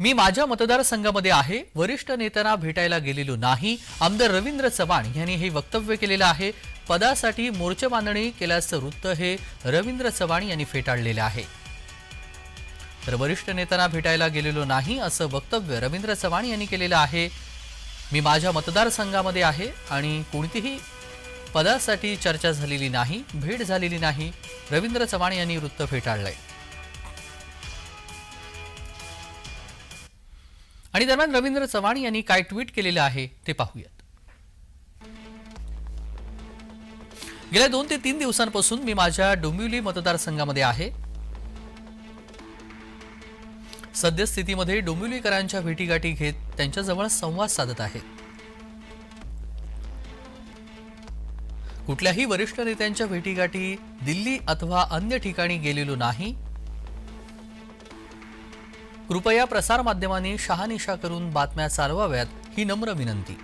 मी माझ्या मतदारसंघामध्ये आहे वरिष्ठ नेत्यांना भेटायला गेलेलो नाही. आमदार रवींद्र चव्हाण यांनी हे वक्तव्य केलेलं आहे. पदासाठी मोर्चा बांधणी केल्याचं वृत्त हे रवींद्र चव्हाण यांनी फेटाळलेलं आहे. तर वरिष्ठ नेत्यांना भेटायला गेलेलो नाही असं वक्तव्य रवींद्र चव्हाण यांनी केलेलं आहे. मी माझ्या मतदारसंघामध्ये आहे आणि कोणतीही पदासाठी चर्चा झालेली नाही भेट झालेली नाही. रवींद्र चव्हाण यांनी वृत्त फेटाळलंय. आणि दरम्यान रवींद्र चव्हाण यांनी काय ट्विट केलेलं आहे ते पाहूयात. गेल्या दोन ते तीन दिवसांपासून मी माझ्या डोंबिवली मतदारसंघामध्ये आहे. सद्यस्थितीमध्ये डोंबिवलीकरांच्या भेटीगाठी घेत त्यांच्याजवळ संवाद साधत आहे. कुठल्याही वरिष्ठ नेत्यांच्या भेटीगाठी दिल्ली अथवा अन्य ठिकाणी गेलेलो नाही कृपया प्रसारमाध्यमांनी शहानिशा करून बातम्या चालवाव्यात ही नम्र विनंती.